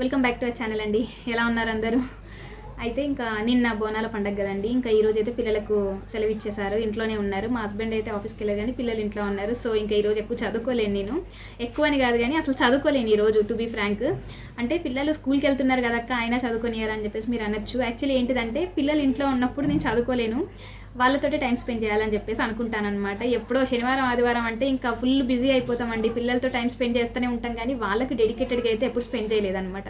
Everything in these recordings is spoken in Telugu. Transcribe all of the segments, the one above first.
Welcome back to our channel అండి. ఎలా ఉన్నారు అందరూ? అయితే ఇంకా నిన్న బోనాల పండగ కదండి. ఇంకా ఈరోజు అయితే పిల్లలకు సెలవు ఇచ్చేసారు ఇంట్లోనే ఉన్నారు. మా హస్బెండ్ అయితే ఆఫీస్కి వెళ్ళారు కానీ పిల్లలు ఇంట్లో ఉన్నారు. సో ఇంకా ఈరోజు ఎక్కువ చదువుకోలేను నేను. ఎక్కువ అని కాదు కానీ అసలు చదువుకోలేను ఈ రోజు టు బీ ఫ్రాంక్ అంటే పిల్లలు స్కూల్కి వెళ్తున్నారు కదా అక్క అయినా అని చెప్పేసి మీరు అనొచ్చు. యాక్చువల్లీ ఏంటిదంటే పిల్లలు ఇంట్లో ఉన్నప్పుడు నేను చదువుకోలేను. వాళ్ళతోటే టైం స్పెండ్ చేయాలని చెప్పేసి అనుకుంటాను అనమాట ఎప్పుడో శనివారం ఆదివారం అంటే ఇంకా ఫుల్ బిజీ అయిపోతామండి. పిల్లలతో టైం స్పెండ్ చేస్తూనే ఉంటాం కానీ వాళ్ళకి డెడికేటెడ్గా అయితే ఎప్పుడు స్పెండ్ చేయలేదనమాట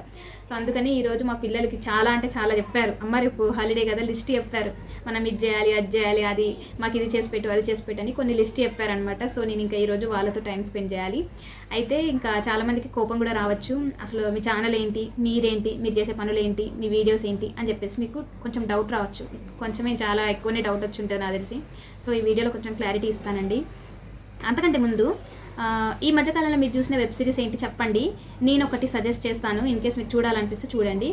సో అందుకని ఈరోజు మా పిల్లలకి చాలా అంటే చాలా చెప్పారు. అమ్మ రేపు హాలిడే కదా లిస్ట్ చెప్పారు. మనం ఇది చేయాలి అది చేయాలి అది మాకు ఇది చేసి పెట్టు అది చేసి పెట్టు అని కొన్ని లిస్ట్ చెప్పారనమాట సో నేను ఇంకా ఈరోజు వాళ్ళతో టైం స్పెండ్ చేయాలి. అయితే ఇంకా చాలామందికి కోపం కూడా రావచ్చు. అసలు మీ ఛానల్ ఏంటి మీరేంటి మీరు చేసే పనులు ఏంటి మీ వీడియోస్ ఏంటి అని చెప్పేసి మీకు కొంచెం డౌట్ రావచ్చు. కొంచెమే చాలా ఎక్కువనే డౌట్ వచ్చి ఉంటుంది నాకు తెలిసి. సో ఈ వీడియోలో కొంచెం క్లారిటీ ఇస్తానండి. అంతకంటే ముందు ఈ మధ్యకాలంలో మీరు చూసిన వెబ్ సిరీస్ ఏంటి చెప్పండి. నేను ఒకటి సజెస్ట్ చేస్తాను. ఇన్ కేస్ మీకు చూడాలనిపిస్తే చూడండి.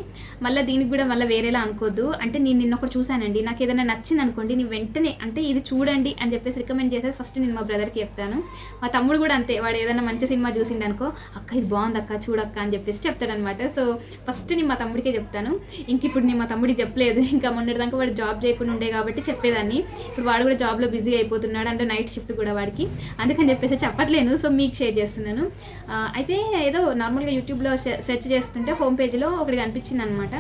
మళ్ళీ దీనికి కూడా మళ్ళీ వేరేలా అనుకోద్దు. అంటే నేను నిన్న ఒకటి చూశానండి. నాకు ఏదైనా నచ్చింది అనుకోండి నేను వెంటనే అంటే ఇది చూడండి అని చెప్పేసి రికమెండ్ చేసేది ఫస్ట్ నేను మా బ్రదర్కి చెప్తాను. మా తమ్ముడు కూడా అంతే. వాడు ఏదైనా మంచి సినిమా చూసిండు అనుకో అక్క ఇది బాగుంది అక్క చూడక్క అని చెప్పేసి చెప్తాడనమాట. సో ఫస్ట్ నేను మా తమ్ముడికే చెప్తాను. ఇంక ఇప్పుడు నేను మా తమ్ముడికి చెప్పలేదు. ఇంకా మొన్నటిదాకా వాడు జాబ్ చేయకుండా ఉండే కాబట్టి చెప్పేదాన్ని. ఇప్పుడు వాడు కూడా జాబ్లో బిజీ అయిపోతున్నాడు. అంటే నైట్ షిఫ్ట్ కూడా వాడికి. అందుకని చెప్పేసి చెప్పట్లేను. సో మీకు షేర్ చేస్తున్నాను. అయితే ఏదో నార్మల్గా యూట్యూబ్లో సెర్చ్ చేస్తుంటే హోమ్ పేజ్లో ఒకటి కనిపించింది అనమాట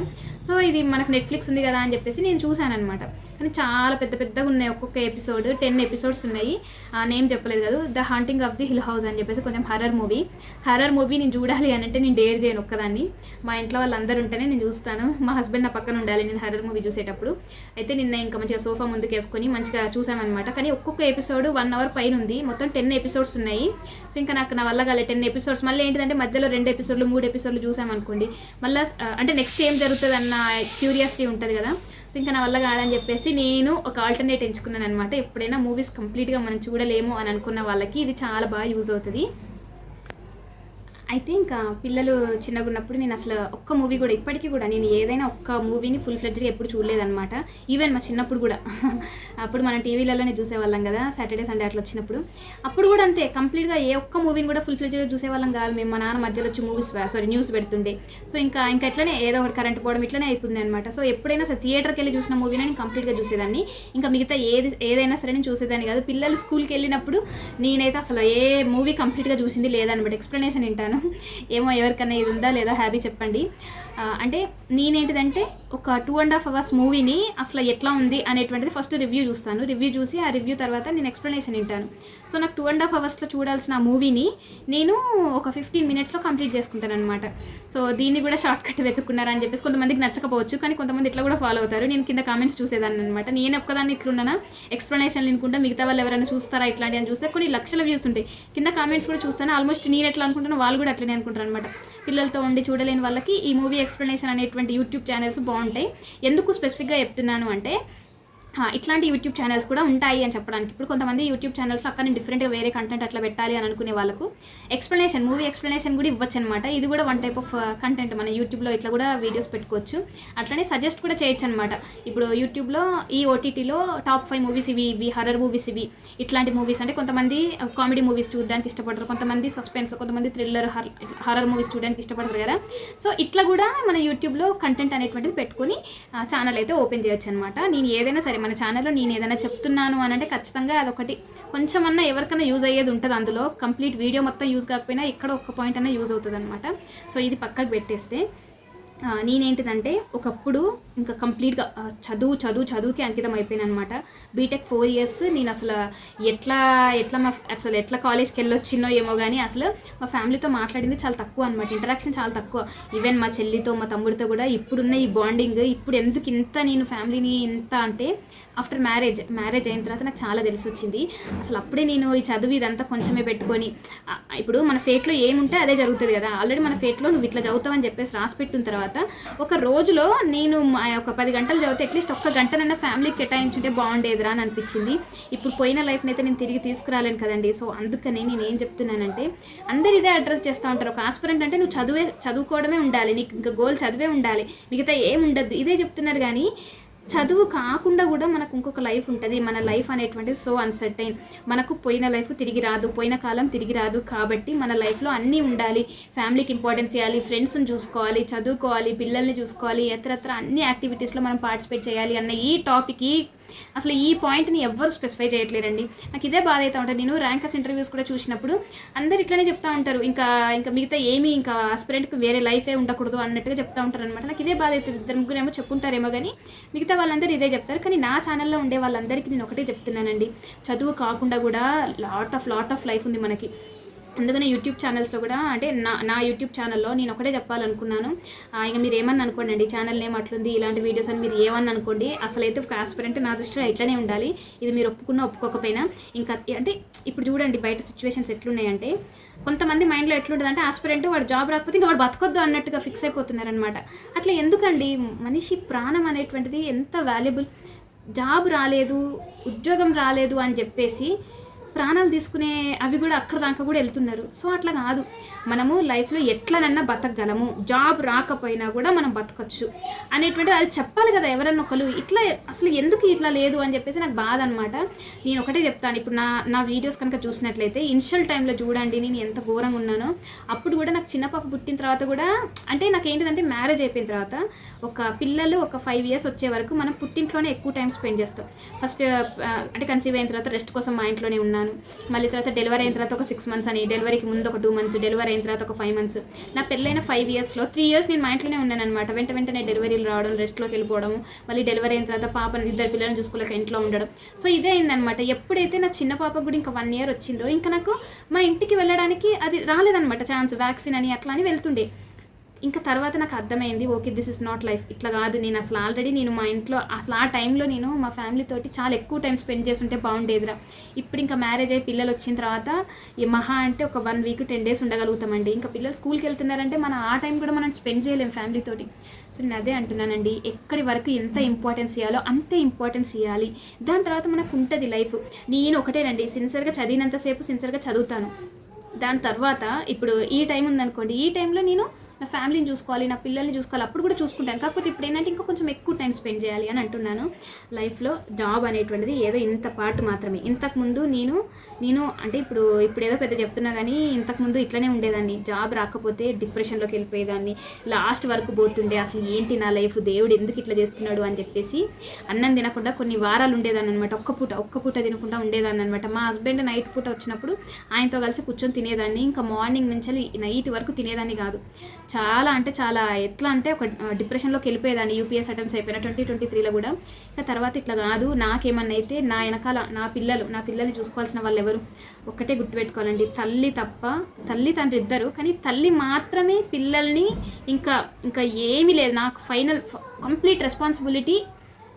సో ఇది మనకు నెట్ఫ్లిక్స్ ఉంది కదా అని చెప్పేసి నేను చూశాను అనమాట కానీ చాలా పెద్ద పెద్దగా ఉన్నాయి. ఒక్కొక్క ఎపిసోడ్ టెన్ ఎపిసోడ్స్ ఉన్నాయి. ఆ నేమ్ చెప్పలేదు కదా. The haunting of the hill house అని చెప్పేసి కొంచెం హర్రర్ మూవీ హర్రర్ మూవీ నేను చూడాలి అని అంటే నేను డేర్ చేయను ఒక్కదాన్ని. మా ఇంట్లో వాళ్ళందరూ ఉంటేనే నేను చూస్తాను. మా హస్బెండ్ నా పక్కన ఉండాలి నేను హర్రర్ మూవీ చూసేటప్పుడు. అయితే నిన్న ఇంకా మంచిగా సోఫా ముందుకు వేసుకొని మంచిగా చూసామన్నమాట. కానీ ఒక్కొక్క ఎపిసోడ్ వన్ అవర్ పైన ఉంది. మొత్తం టెన్ ఎపిసోడ్స్ ఉన్నాయి. సో ఇంకా నాకు నా వల్ల కాలే టెన్ ఎపిసోడ్స్ మళ్ళీ ఏంటంటే మధ్యలో రెండు ఎపిసోడ్లు మూడు ఎపిసోడ్లు చూసామనుకోండి. మళ్ళీ అంటే నెక్స్ట్ ఏం జరుగుతుంది అన్న క్యూరియాసిటీ ఉంటుంది కదా. సో ఇంకా నా వల్ల కాదని చెప్పేసి నేను ఒక ఆల్టర్నేట్ ఎంచుకున్నాను అనమాట ఎప్పుడైనా మూవీస్ కంప్లీట్గా మనం చూడలేము అని అనుకున్న వాళ్ళకి ఇది చాలా బాగా యూజ్ అవుతుంది. అయితే ఇంకా uh, పిల్లలు చిన్నగా ఉన్నప్పుడు నేను అసలు ఒక్క మూవీ కూడా ఇప్పటికీ కూడా నేను ఏదైనా ఒక్క మూవీని ఫుల్ ఫ్లెడ్జ్గా ఎప్పుడు చూడలేదన్నమాట. ఈవెన్ మా చిన్నప్పుడు కూడా. అప్పుడు మనం టీవీలలోనే చూసేవాళ్ళం కదా సాటర్డే సండే అట్లా వచ్చినప్పుడు. అప్పుడు కూడా అంతే కంప్లీట్గా ఏ ఒక్క మూవీని కూడా ఫుల్ ఫ్లెడ్జ్గా చూసేవాళ్ళం కాదు మేము. మా నాన్న మధ్యలో వచ్చి మూవీస్ సారీ న్యూస్ పెడుతుండే. సో ఇంకా ఇంకా ఎట్లనే ఏదో ఒకటి కరెంట్ పోవడం ఇట్లనే అయిపోతుంది అనమాట సో ఎప్పుడైనా సరే థియేటర్కి వెళ్ళి చూసిన మూవీని నేను కంప్లీట్గా చూసేదాన్ని. ఇంకా మిగతా ఏది ఏదైనా సరే నేను చూసేదాన్ని కాదు. పిల్లలు స్కూల్కి వెళ్ళినప్పుడు నేనైతే అసలు ఏ మూవీ కంప్లీట్గా చూసింది లేదనమాట ఎక్స్ప్లెనేషన్ వింటాను. ఏమో ఎవరికన్నా ఇది ఉందా లేదా హ్యాబీ చెప్పండి. అంటే నేనేంటిదంటే ఒక టూ అండ్ హాఫ్ అవర్స్ మూవీని అసలు ఎట్లా ఉంది అనేటువంటిది ఫస్ట్ రివ్యూ చూస్తాను. రివ్యూ చూసి ఆ రివ్యూ తర్వాత నేను ఎక్స్ప్లెనేషన్ వింటాను. సో నాకు టూ అండ్ హాఫ్ అవర్స్లో చూడాల్సిన మూవీని నేను ఒక ఫిఫ్టీన్ మినిట్స్లో కంప్లీట్ చేసుకుంటాను అనమాట సో దీన్ని కూడా షార్ట్ కట్ వెతుక్కున్నారని చెప్పేసి కొంతమందికి నచ్చకపోవచ్చు కానీ కొంతమంది ఇట్లా కూడా ఫాలో అవుతారు. నేను కింద కామెంట్స్ చూసేదాన్ని అనమాట నేను ఒక్కదాన్ని ఇట్లున్నానా? ఎక్స్ప్లెనేషన్ వినుకుంటా. మిగతా వాళ్ళు ఎవరైనా చూస్తారా ఇట్లాంటి అని చూస్తే కొన్ని లక్షల వ్యూస్ ఉంటాయి. కింద కామెంట్స్ కూడా చూస్తాను. ఆల్మోస్ట్ నేను ఎట్లా అనుకుంటానో వాళ్ళు కూడా అట్లనే అనుకుంటారు అనమాట పిల్లలతో ఉండి చూడలేని వాళ్ళకి ఈ మూవీ ఎక్స్ప్లెనేషన్ అనేటువంటి యూట్యూబ్ ఛానల్స్ బాగుంటాయి. ఎందుకు స్పెసిఫిక్గా చెప్తున్నాను అంటే ఇట్లాంటి యూట్యూబ్ ఛానల్స్ కూడా ఉంటాయి అని చెప్పడానికి. ఇప్పుడు కొంతమంది యూట్యూబ్ ఛానల్స్ అక్కడ డిఫరెంట్గా వేరే కంటెంట్ అట్లా పెట్టాలి అని అనుకునే వాళ్ళకు ఎక్స్ప్లెనేషన్ మూవీ ఎక్స్ప్లెనేషన్ కూడా ఇవ్వచ్చు అనమాట ఇది కూడా వన్ టైప్ ఆఫ్ కంటెంట్ మన యూట్యూబ్లో ఇట్లా కూడా వీడియోస్ పెట్టుకోవచ్చు. అట్లనే సజెస్ట్ కూడా చేయొచ్చు అనమాట ఇప్పుడు యూట్యూబ్లో ఈ ఓటీటీలో టాప్ ఫైవ్ మూవీస్ ఇవి ఇవి హర్రర్ మూవీస్ ఇవి ఇట్లాంటి మూవీస్ అంటే కొంతమంది uh, కామెడీ మూవీస్ చూడడానికి ఇష్టపడతారు కొంతమంది సస్పెన్స్ కొంతమంది థ్రిల్లర్ హర్రర్ మూవీస్ చూడడానికి ఇష్టపడతారు కదా. సో ఇట్లా కూడా మన యూట్యూబ్లో కంటెంట్ అనేటువంటిది పెట్టుకొని ఛానల్ అయితే ఓపెన్ చేయొచ్చు అనమాట నేను ఏదైనా సరే మన ఛానల్లో నేను ఏదైనా చెప్తున్నాను అని అంటే ఖచ్చితంగా అదొకటి. కొంచెమన్నా ఎవరికైనా యూజ్ అయ్యేది ఉంటుంది అందులో. కంప్లీట్ వీడియో మొత్తం యూజ్ కాకపోయినా ఇక్కడ ఒక్క పాయింట్ అన్నా యూజ్ అవుతుంది అనమాట సో ఇది పక్కకు పెట్టేస్తే నేనేంటిదంటే ఒకప్పుడు ఇంకా కంప్లీట్గా చదువు చదువు చదువుకి అంకితం అయిపోయాను అనమాట బీటెక్ ఫోర్ ఇయర్స్ నేను అసలు ఎట్లా ఎట్లా మా అసలు ఎట్లా కాలేజ్కి వెళ్ళొచ్చినో ఏమో కానీ అసలు మా ఫ్యామిలీతో మాట్లాడింది చాలా తక్కువ అనమాట. ఇంటరాక్షన్ చాలా తక్కువ. ఈవెన్ మా చెల్లితో మా తమ్ముడితో కూడా ఇప్పుడున్న ఈ బాండింగ్ ఇప్పుడు ఎందుకు ఇంత నేను ఫ్యామిలీని ఇంత అంటే ఆఫ్టర్ మ్యారేజ్ మ్యారేజ్ అయిన తర్వాత నాకు చాలా తెలిసి వచ్చింది అసలు అప్పుడే నేను ఈ చదువు ఇదంతా కొంచెమే పెట్టుకొని ఇప్పుడు మన ఫేట్లో ఏముంటే అదే జరుగుతుంది కదా. ఆల్రెడీ మన ఫేట్లో నువ్వు ఇట్లా చదువుతావని చెప్పేసి రాసి పెట్టిన తర్వాత ఒక రోజులో నేను ఒక పది గంటలు చదివితే అట్లీస్ట్ ఒక్క గంటనైనా ఫ్యామిలీకి కేటాయించుంటే బాగుండేదిరా అని అనిపించింది. ఇప్పుడు పోయిన లైఫ్ని అయితే నేను తిరిగి తీసుకురాలేను కదండి. సో అందుకని నేను ఏం చెప్తున్నానంటే అందరు ఇదే అడ్రస్ చేస్తూ ఉంటారు. ఒక ఆస్పిరెంట్ అంటే నువ్వు చదువే చదువుకోవడమే ఉండాలి. నీకు ఇంకా గోల్ చదివే ఉండాలి. మిగతా ఏం ఉండద్దు. ఇదే చెప్తున్నారు కానీ చదువు కాకుండా కూడా మనకు ఇంకొక లైఫ్ ఉంటుంది. మన లైఫ్ అనేటువంటిది సో అన్సర్టైన్ మనకు పోయిన లైఫ్ తిరిగి రాదు. పోయిన కాలం తిరిగి రాదు కాబట్టి మన లైఫ్లో అన్నీ ఉండాలి. ఫ్యామిలీకి ఇంపార్టెన్స్ ఇవ్వాలి. ఫ్రెండ్స్ని చూసుకోవాలి. చదువుకోవాలి. పిల్లల్ని చూసుకోవాలి. ఇతరత్ర అన్ని యాక్టివిటీస్లో మనం పార్టిసిపేట్ చేయాలి అన్న ఈ టాపిక్ ఈ అసలు ఈ పాయింట్ని ఎవ్వరు స్పెసిఫై చేయట్లేరండి. నాకు ఇదే బాధ అవుతా ఉంటుంది. నేను ర్యాంకర్స్ ఇంటర్వ్యూస్ కూడా చూసినప్పుడు అందరు ఇట్లానే చెప్తా ఉంటారు. ఇంకా ఇంకా మిగతా ఏమీ ఇంకా ఆస్పిరెంట్కి వేరే లైఫే ఉండకూడదు అన్నట్టుగా చెప్తా ఉంటారు అనమాట నాకు ఇదే బాధ అవుతుంది ఇద్దరు ముగ్గురు ఏమో కానీ మిగతా వాళ్ళందరూ ఇదే చెప్తారు. కానీ నా ఛానల్లో ఉండే వాళ్ళందరికీ నేను ఒకటే చెప్తున్నానండి. చదువు కాకుండా కూడా lot of lot of life ఉంది మనకి. అందుకనే యూట్యూబ్ ఛానల్స్లో కూడా అంటే నా నా యూట్యూబ్ ఛానల్లో నేను ఒకటే చెప్పాలనుకున్నాను. ఇక మీరు ఏమన్నా అనుకోండి ఛానల్ నేమ్ అట్లుంది ఇలాంటి వీడియోస్ అని మీరు ఏమన్నా అనుకోండి అసలైతే ఒక ఆస్పిరెంట్ నా దృష్టిలో ఇట్లనే ఉండాలి. ఇది మీరు ఒప్పుకున్నా ఒప్పుకోకపోయినా ఇంకా అంటే ఇప్పుడు చూడండి బయట సిచ్యువేషన్స్ ఎట్లున్నాయంటే కొంతమంది మైండ్లో ఎట్లుంటుంది అంటే ఆస్పిరెంట్ వాడు జాబ్ రాకపోతే ఇంకా వాడు బతకొద్దు అన్నట్టుగా ఫిక్స్ అయిపోతున్నారనమాట అట్లా ఎందుకండి? మనిషి ప్రాణం అనేటువంటిది ఎంత వాల్యుబుల్ జాబ్ రాలేదు ఉద్యోగం రాలేదు అని చెప్పేసి ప్రాణాలు తీసుకునే అవి కూడా అక్కడ దాకా కూడా వెళ్తున్నారు. సో అట్లా కాదు. మనము లైఫ్లో ఎట్లనన్నా బతకగలము. జాబ్ రాకపోయినా కూడా మనం బతకచ్చు. అనేటువంటి అది చెప్పాలి కదా ఎవరన్నా ఒకరు ఇట్లా అసలు ఎందుకు ఇట్లా లేదు అని చెప్పేసి నాకు బాధ అనమాట నేను ఒకటే చెప్తాను. ఇప్పుడు నా నా వీడియోస్ కనుక చూసినట్లయితే ఇనిషియల్ టైంలో చూడండి నేను ఎంత ఘోరంగా ఉన్నానో. అప్పుడు కూడా నాకు చిన్న పాప పుట్టిన తర్వాత కూడా అంటే నాకు ఏంటిదంటే మ్యారేజ్ అయిపోయిన తర్వాత ఒక పిల్లలు ఒక ఫైవ్ ఇయర్స్ వచ్చే వరకు మనం పుట్టింట్లోనే ఎక్కువ టైం స్పెండ్ చేస్తాం. ఫస్ట్ అంటే కన్సీవ్ అయిన తర్వాత రెస్ట్ కోసం మా ఇంట్లోనే ఉన్నాను మళ్ళీ తర్వాత డెలివరీ అయిన తర్వాత ఒక సిక్స్ మంత్స్ అని డెలివరీకి ముందు ఒక టూ మంత్స్ డెలివరీ అయిన తర్వాత ఒక ఫైవ్ మంత్స్ నా పెళ్ళైన ఫైవ్ ఇయర్స్లో త్రీ ఇయర్స్ నేను మా ఇంట్లోనే ఉన్నాను అనమాట వెంట వెంటనే డెలివరీలు రావడం రెస్ట్లోకి వెళ్ళిపోవడం మళ్ళీ డెలివరీ అయిన తర్వాత పాప ఇద్దరు పిల్లల్ని చూసుకోలేక ఇంట్లో ఉండడం. సో ఇదే అయిందనమాట ఎప్పుడైతే నా చిన్న పాప కూడా ఇంకా వన్ ఇయర్ వచ్చిందో ఇంకా నాకు మా ఇంటికి వెళ్ళడానికి అది రాలేదనమాట ఛాన్స్ వ్యాక్సిన్ అని అట్లా అని వెళ్తుండే. ఇంకా తర్వాత నాకు అర్థమైంది okay this is not life ఇట్లా కాదు నేను అసలు ఆల్రెడీ నేను మా ఇంట్లో అసలు ఆ టైంలో నేను మా ఫ్యామిలీ తోటి చాలా ఎక్కువ టైం స్పెండ్ చేస్తుంటే బాగుండేదిరా. ఇప్పుడు ఇంకా మ్యారేజ్ అయ్యి పిల్లలు వచ్చిన తర్వాత ఈ మహా అంటే ఒక వన్ వీక్ టెన్ డేస్ ఉండగలుగుతామండి. ఇంకా పిల్లలు స్కూల్కి వెళ్తున్నారంటే మన ఆ టైం కూడా మనం స్పెండ్ చేయలేం ఫ్యామిలీ తోటి. సో నేను అదే అంటున్నానండి ఎక్కడి వరకు ఎంత ఇంపార్టెన్స్ ఇవ్వాలో అంతే ఇంపార్టెన్స్ ఇవ్వాలి దాని తర్వాత మనకు ఉంటుంది లైఫ్ నేను ఒకటేనండి సిన్సియర్గా చదివినంతసేపు సిన్సియర్గా చదువుతాను. దాని తర్వాత ఇప్పుడు ఈ టైం ఉందనుకోండి ఈ టైంలో నేను నా ఫ్యామిలీని చూసుకోవాలి నా పిల్లల్ని చూసుకోవాలి అప్పుడు కూడా చూసుకుంటాను. కాకపోతే ఇప్పుడు ఏంటంటే ఇంకా కొంచెం ఎక్కువ టైం స్పెండ్ చేయాలి అని అంటున్నాను. లైఫ్లో జాబ్ అనేటువంటిది ఏదో ఇంత పార్ట్ మాత్రమే. ఇంతకుముందు నేను నేను అంటే ఇప్పుడు ఇప్పుడు ఏదో పెద్ద చెప్తున్నా కానీ ఇంతకుముందు ఇట్లనే ఉండేదాన్ని. జాబ్ రాకపోతే డిప్రెషన్లోకి వెళ్ళిపోయేదాన్ని. లాస్ట్ వరకు పోతుండే అసలు ఏంటి నా లైఫ్ దేవుడు ఎందుకు ఇట్లా చేస్తున్నాడు అని చెప్పేసి అన్నం తినకుండా కొన్ని వారాలు ఉండేదాన్ని అనమాట ఒక్క పూట ఒక్క పూట తినకుండా ఉండేదాన్ని అనమాట మా హస్బెండ్ నైట్ పూట వచ్చినప్పుడు ఆయనతో కలిసి కూర్చొని తినేదాన్ని. ఇంకా మార్నింగ్ నుంచి నైట్ వరకు తినేదాన్ని కాదు. చాలా అంటే చాలా ఎట్లా అంటే ఒక డిప్రెషన్లోకి వెళ్ళిపోయేదాన్ని. యూపీఎస్ అటెంప్ట్స్ అయిపోయిన ట్వంటీ ట్వంటీ త్రీలో కూడా. ఇంకా తర్వాత ఇట్లా కాదు నాకేమన్నా అయితే నా వెనకాల నా పిల్లలు నా పిల్లల్ని చూసుకోవాల్సిన వాళ్ళు ఎవరు? ఒక్కటే గుర్తుపెట్టుకోవాలండి. తల్లి తప్ప తల్లి తండ్రి ఇద్దరు కానీ తల్లి మాత్రమే పిల్లల్ని ఇంకా ఇంకా ఏమీ లేదు. నాకు ఫైనల్ కంప్లీట్ రెస్పాన్సిబిలిటీ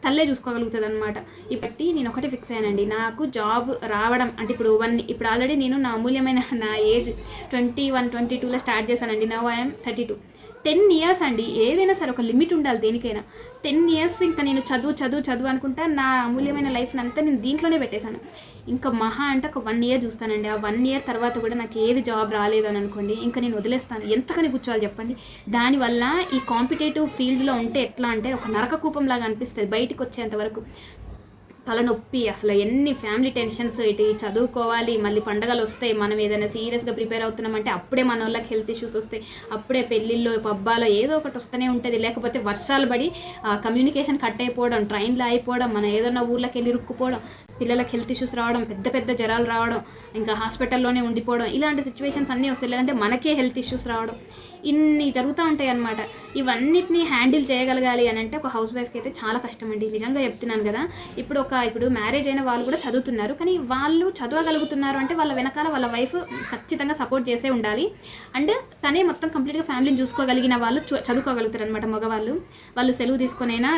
తల్లే చూసుకోగలుగుతుంది అనమాట ఇప్పటి నేను ఒకటి ఫిక్స్ అయ్యానండి. నాకు జాబ్ రావడం అంటే ఇప్పుడు వన్ ఇప్పుడు ఆల్రెడీ నేను నా అమూల్యమైన నా ఏజ్ ట్వంటీ వన్ ట్వంటీ టూలో స్టార్ట్ చేశానండి. Now I'm thirty two ten years అండి. ఏదైనా సరే ఒక లిమిట్ ఉండాలి దేనికైనా. టెన్ ఇయర్స్ ఇంకా నేను చదువు చదువు చదువు అనుకుంటా నా అమూల్యమైన లైఫ్ని అంతా నేను దీంట్లోనే పెట్టేశాను. ఇంకా మహా అంటే ఒక వన్ ఇయర్ చూస్తానండి. ఆ వన్ ఇయర్ తర్వాత కూడా నాకు ఏది జాబ్ రాలేదు అని అనుకోండి ఇంకా నేను వదిలేస్తాను. ఎంతకని కూర్చోవాలి చెప్పండి? దానివల్ల ఈ కాంపిటేటివ్ ఫీల్డ్లో ఉంటే ఎట్లా అంటే ఒక నరక కూపంలాగా అనిపిస్తుంది బయటికి వచ్చేంత వరకు. తలనొప్పి అసలు ఎన్ని ఫ్యామిలీ టెన్షన్స్ ఇటు చదువుకోవాలి మళ్ళీ పండగలు వస్తాయి మనం ఏదైనా సీరియస్గా ప్రిపేర్ అవుతున్నామంటే అప్పుడే మన వాళ్ళకి హెల్త్ ఇష్యూస్ వస్తాయి. అప్పుడే పెళ్ళిళ్ళు పబ్బాలో ఏదో ఒకటి వస్తూనే ఉంటుంది. లేకపోతే వర్షాలు పడి కమ్యూనికేషన్ కట్ అయిపోవడం ట్రైన్లో అయిపోవడం మన ఏదైనా ఊర్లోకి వెళ్ళి రుక్కుపోవడం పిల్లలకి హెల్త్ ఇష్యూస్ రావడం పెద్ద పెద్ద జ్వరాలు రావడం ఇంకా హాస్పిటల్లోనే ఉండిపోవడం ఇలాంటి సిచ్యువేషన్స్ అన్నీ వస్తాయి. లేదంటే మనకే హెల్త్ ఇష్యూస్ రావడం. ఇన్ని జరుగుతూ ఉంటాయి అన్నమాట. ఇవన్నిటిని హ్యాండిల్ చేయగలగాలి అని అంటే ఒక హౌస్ వైఫ్కి అయితే చాలా కష్టం అండి నిజంగా చెప్తున్నాను కదా. ఇప్పుడు ఒక ఇప్పుడు మ్యారేజ్ అయిన వాళ్ళు కూడా చదువుతున్నారు. కానీ వాళ్ళు చదవగలుగుతున్నారు అంటే వాళ్ళ వెనకాల వాళ్ళ వైఫ్ ఖచ్చితంగా సపోర్ట్ చేసే ఉండాలి. అండ్ తనే మొత్తం కంప్లీట్గా ఫ్యామిలీని చూసుకోగలిగిన వాళ్ళు చదువుకోగలుగుతారు అనమాట మగవాళ్ళు. వాళ్ళు సెలవు తీసుకొనైనా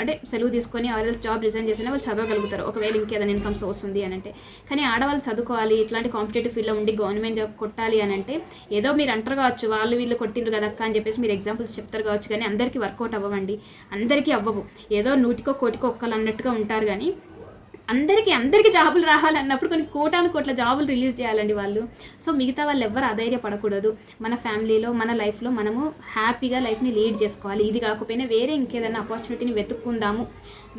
అంటే సెలవు తీసుకొని ఆర్ఎల్స్ జాబ్ రిజైన్ చేసినా వాళ్ళు చదవగలుగుతారు. ఒకవేళ ఇంకేదైనా ఇన్కమ్ సోర్స్ ఉంది అని అంటే. కానీ ఆడవాళ్ళు చదువుకోవాలి ఇట్లాంటి కాంపిటేటివ్ ఫీల్డ్లో ఉండి గవర్నమెంట్ జాబ్ కొట్టాలి అని అంటే ఏదో మీరు అంటారు కావచ్చు వాళ్ళు వీళ్ళు కొట్టిండ్రు కదా అక్క అని చెప్పేసి మీరు ఎగ్జాంపుల్స్ చెప్తారు కావచ్చు కానీ అందరికీ వర్కౌట్ అవ్వండి అందరికీ అవ్వవు. ఏదో నూటికో కోటికో ఒక్కలు అన్నట్టుగా ఉంటారు కానీ అందరికీ అందరికీ జాబులు రావాలన్నప్పుడు కొన్ని కోటాను కోట్ల జాబులు రిలీజ్ చేయాలండి వాళ్ళు. సో మిగతా వాళ్ళు ఎవ్వరు అధైర్యపడకూడదు. మన ఫ్యామిలీలో మన లైఫ్లో మనము హ్యాపీగా లైఫ్ని లీడ్ చేసుకోవాలి. ఇది కాకపోయినా వేరే ఇంకేదైనా ఆపర్చునిటీని వెతుక్కుందాము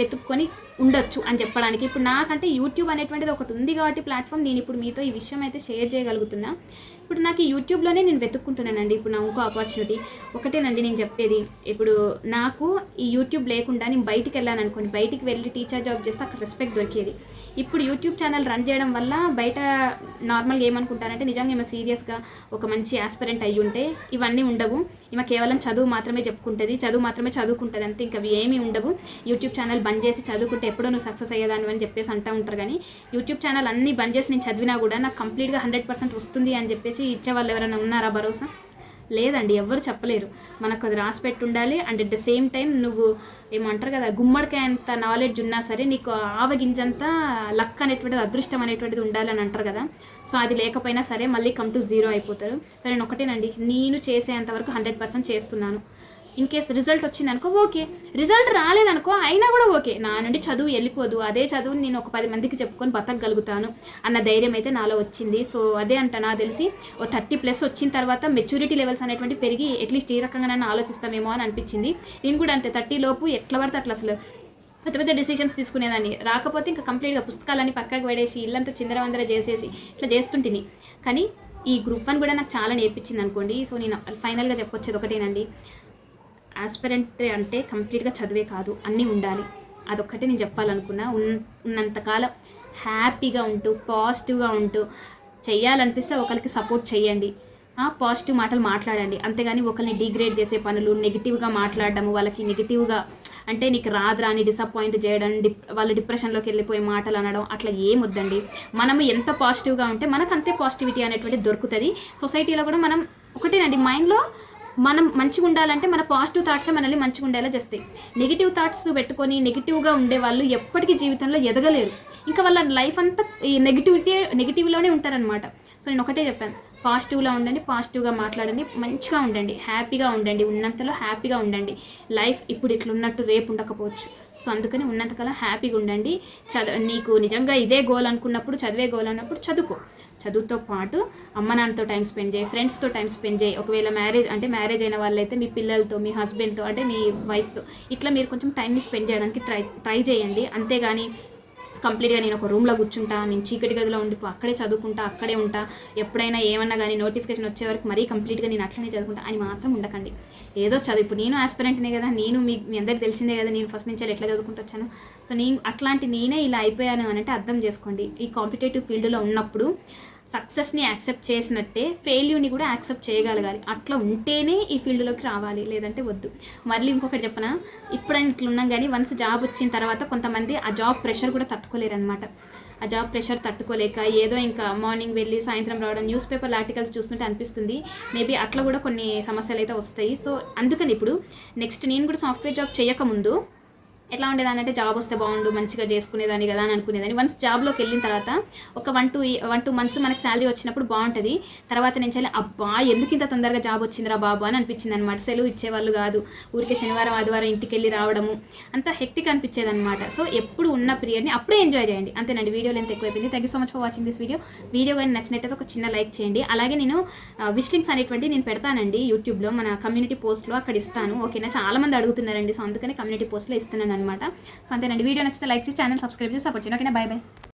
వెతుక్కొని ఉండొచ్చు అని చెప్పడానికి. ఇప్పుడు నాకంటే యూట్యూబ్ అనేటువంటిది ఒకటి ఉంది కాబట్టి ప్లాట్ఫామ్ నేను ఇప్పుడు మీతో ఈ విషయం అయితే షేర్ చేయగలుగుతున్నా. ఇప్పుడు నాకు యూట్యూబ్లోనే నేను వెతుక్కుంటున్నానండి. ఇప్పుడు నా ఇంకో ఆపర్చునిటీ ఒకటేనండి నేను చెప్పేది. ఇప్పుడు నాకు ఈ యూట్యూబ్ లేకుండా నేను బయటికి వెళ్ళాను అనుకోండి బయటికి వెళ్ళి టీచర్ జాబ్ చేస్తే అక్కడ రెస్పెక్ట్ దొరికేది. ఇప్పుడు యూట్యూబ్ ఛానల్ రన్ చేయడం వల్ల బయట నార్మల్గా ఏమనుకుంటారంటే నిజంగా ఈమె సీరియస్గా ఒక మంచి ఆస్పిరెంట్ అయ్యి ఉంటే ఇవన్నీ ఉండవు. ఈమె కేవలం చదువు మాత్రమే చెప్పుకుంటుంది చదువు మాత్రమే చదువుకుంటుంది అంతే. ఇంకా అవి ఏమీ ఉండవు. యూట్యూబ్ ఛానల్ బంద్ చేసి చదువుకుంటే ఎప్పుడో నువ్వు సక్సెస్ అయ్యేదాన్ని అని చెప్పేసి అంటూ ఉంటారు. కానీ యూట్యూబ్ ఛానల్ అన్నీ బంద్ చేసి నేను చదివినా కూడా నాకు కంప్లీట్గా హండ్రెడ్ పర్సెంట్ వస్తుంది అని చెప్పేసి ఇచ్చే వాళ్ళు ఎవరైనా ఉన్నారా భరోసా? లేదండి ఎవ్వరు చెప్పలేరు. మనకు అది రాసి పెట్టి ఉండాలి and at the same time నువ్వు ఏమంటారు కదా గుమ్మడికాయ అంత నాలెడ్జ్ ఉన్నా సరే నీకు ఆవగింజంత లక్ అనేటువంటిది అదృష్టం అనేటువంటిది ఉండాలి అని అంటారు కదా. సో అది లేకపోయినా సరే మళ్ళీ కమ్ టు జీరో అయిపోతారు. సో నేను ఒకటేనండి నేను చేసేంత వరకు హండ్రెడ్ పర్సెంట్ చేస్తున్నాను. ఇన్ కేస్ రిజల్ట్ వచ్చిందనుకో ఓకే. రిజల్ట్ రాలేదనుకో అయినా కూడా ఓకే. నా నుండి చదువు వెళ్ళిపోదు. అదే చదువుని నేను ఒక పది మందికి చెప్పుకొని బతకగలుగుతాను అన్న ధైర్యం అయితే నాలో వచ్చింది. సో అదే అంట నాకు తెలిసి ఓ థర్టీ ప్లస్ వచ్చిన తర్వాత మెచ్యూరిటీ లెవెల్స్ అనేటువంటి పెరిగి అట్లీస్ట్ ఈ రకంగా నన్ను ఆలోచిస్తామేమో అని అనిపించింది. నేను కూడా అంతే థర్టీ లోపు ఎట్లా పడితే అట్లా అసలు పెద్ద పెద్ద డిసిషన్స్ తీసుకునేదాన్ని. రాకపోతే ఇంకా కంప్లీట్గా పుస్తకాలన్నీ పక్కకు పడేసి ఇల్లంతా చిందరవందర చేసేసి ఇట్లా చేస్తుంటిని. కానీ ఈ గ్రూప్ వన్ కూడా నాకు చాలా నేర్పించింది అనుకోండి సో నేను ఫైనల్గా చెప్పొచ్చేది ఒకటేనండి. ఆస్పిరెంట్ అంటే కంప్లీట్గా చదివే కాదు అన్నీ ఉండాలి. అదొక్కటే నేను చెప్పాలనుకున్నా. ఉన్ ఉన్నంతకాలం హ్యాపీగా ఉంటూ పాజిటివ్గా ఉంటూ చేయాలనిపిస్తే ఒకరికి సపోర్ట్ చేయండి పాజిటివ్ మాటలు మాట్లాడండి. అంతేగాని ఒకరిని డిగ్రేడ్ చేసే పనులు నెగిటివ్గా మాట్లాడడము వాళ్ళకి నెగిటివ్గా అంటే నీకు రాదురా అని డిసప్పాయింట్ చేయడం డిప్ వాళ్ళు డిప్రెషన్లోకి వెళ్ళిపోయి మాటలు అనడం అట్లా ఏం వద్దండి. మనము ఎంత పాజిటివ్గా ఉంటే మనకు అంతే పాజిటివిటీ అనేటువంటి దొరుకుతుంది. సొసైటీలో కూడా మనం ఒకటేనండి మైండ్లో మనం మంచిగా ఉండాలంటే మన పాజిటివ్ థాట్సే మనల్ని మంచిగా ఉండేలా చేస్తాయి. నెగిటివ్ థాట్స్ పెట్టుకొని నెగిటివ్గా ఉండే వాళ్ళు ఎప్పటికీ జీవితంలో ఎదగలేరు. ఇంకా వాళ్ళ లైఫ్ అంతా ఈ నెగిటివిటీ నెగిటివ్లోనే ఉంటారనమాట సో నేను ఒకటే చెప్పాను. పాజిటివ్లో ఉండండి పాజిటివ్గా మాట్లాడండి మంచిగా ఉండండి హ్యాపీగా ఉండండి ఉన్నంతలో హ్యాపీగా ఉండండి. లైఫ్ ఇప్పుడు ఇట్లున్నట్టు రేపు ఉండకపోవచ్చు. సో అందుకని ఉన్నంతకాలం హ్యాపీగా ఉండండి. చదువు నీకు నిజంగా ఇదే గోల్ అనుకున్నప్పుడు చదివే గోల్ అన్నప్పుడు చదువుకో. చదువుతో పాటు అమ్మ నాన్నతో టైం స్పెండ్ చేయి ఫ్రెండ్స్తో టైం స్పెండ్ చేయి. ఒకవేళ మ్యారేజ్ అంటే మ్యారేజ్ అయిన వాళ్ళైతే మీ పిల్లలతో మీ హస్బెండ్తో అంటే మీ వైఫ్తో ఇట్లా మీరు కొంచెం టైంని స్పెండ్ చేయడానికి ట్రై ట్రై చేయండి. అంతేగాని కంప్లీట్గా నేను ఒక రూమ్లో కూర్చుంటా నేను చీకటి గదిలో ఉండి అక్కడే చదువుకుంటా అక్కడే ఉంటా ఎప్పుడైనా ఏమన్నా కానీ నోటిఫికేషన్ వచ్చే వరకు మరీ కంప్లీట్గా నేను అట్లనే చదువుకుంటా అని మాత్రం ఉండకండి. ఏదో చదువు ఇప్పుడు నేను ఆస్పిరెంట్నే కదా నేను మీ మీ అందరికి తెలిసిందే కదా నేను ఫస్ట్ నుంచి ఎట్లా చదువుకుంటూ వచ్చాను. సో నేను అట్లాంటి నేనే ఇలా అయిపోయాను అని అంటే అర్థం చేసుకోండి. ఈ కాంపిటేటివ్ ఫీల్డ్లో ఉన్నప్పుడు సక్సెస్ని యాక్సెప్ట్ చేసినట్టే ఫెయిల్యూర్ని కూడా యాక్సెప్ట్ చేయగలగాలి. అట్లా ఉంటేనే ఈ ఫీల్డ్లోకి రావాలి లేదంటే వద్దు. మళ్ళీ ఇంకొకటి చెప్పనా? ఇప్పుడైనా ఇట్లా ఉన్నాం కానీ వన్స్ జాబ్ వచ్చిన తర్వాత కొంతమంది ఆ జాబ్ ప్రెషర్ కూడా తట్టుకోలేరు అనమాట ఆ జాబ్ ప్రెషర్ తట్టుకోలేక ఏదో ఇంకా మార్నింగ్ వెళ్ళి సాయంత్రం రావడం న్యూస్ పేపర్ ఆర్టికల్స్ చూస్తుంటే అనిపిస్తుంది. మేబీ అట్లా కూడా కొన్ని సమస్యలు అయితే వస్తాయి. సో అందుకని ఇప్పుడు నెక్స్ట్ నేను కూడా సాఫ్ట్వేర్ జాబ్ చేయకముందు ఎట్లా ఉండేదాన్ని అంటే జాబ్ వస్తే బాగుండు మంచిగా చేసుకునేదాన్ని కదా అని అనుకునేదాన్ని. వన్స్ జాబ్లోకి వెళ్ళిన తర్వాత ఒక one two one two months మనకి శాలరీ వచ్చినప్పుడు బాగుంటుంది. తర్వాత నేను చాలా అబ్బా ఎందుకు ఇంత తొందరగా జాబ్ వచ్చిందిరా బాబు అని అనిపించింది అనమాట సెలవు ఇచ్చేవాళ్ళు కాదు. ఊరికే శనివారం ఆదివారం ఇంటికి వెళ్ళి రావడము. అంత హెక్టిక్ అనిపించేది అనమాట సో ఎప్పుడు ఉన్న పీరియడ్ని అప్పుడే ఎంజాయ్ చేయండి. అంతేనండి. వీడియో లెంత్ ఎక్కువైపోయింది. Thank you so much for watching this video video కానీ నచ్చినట్టయితే ఒక చిన్న లైక్ చేయండి. అలాగే నేను విష్ లింక్స్ అనేటువంటి నేను పెడతానండి. యూట్యూబ్లో మన కమ్యూనిటీ పోస్ట్లో అక్కడ ఇస్తాను. ఓకేనా? చాలా మంది అడుగుతున్నారండి. సో అందుకని కమ్యూనిటీ పోస్ట్లో ఇస్తున్నాను అనమాట సో అంతేనండి. వీడియో నచ్చితే లైక్ చేసి ఛానల్ సబ్స్క్రైబ్ చేసి సపోర్ట్ చేయండి. ఓకేనా? By by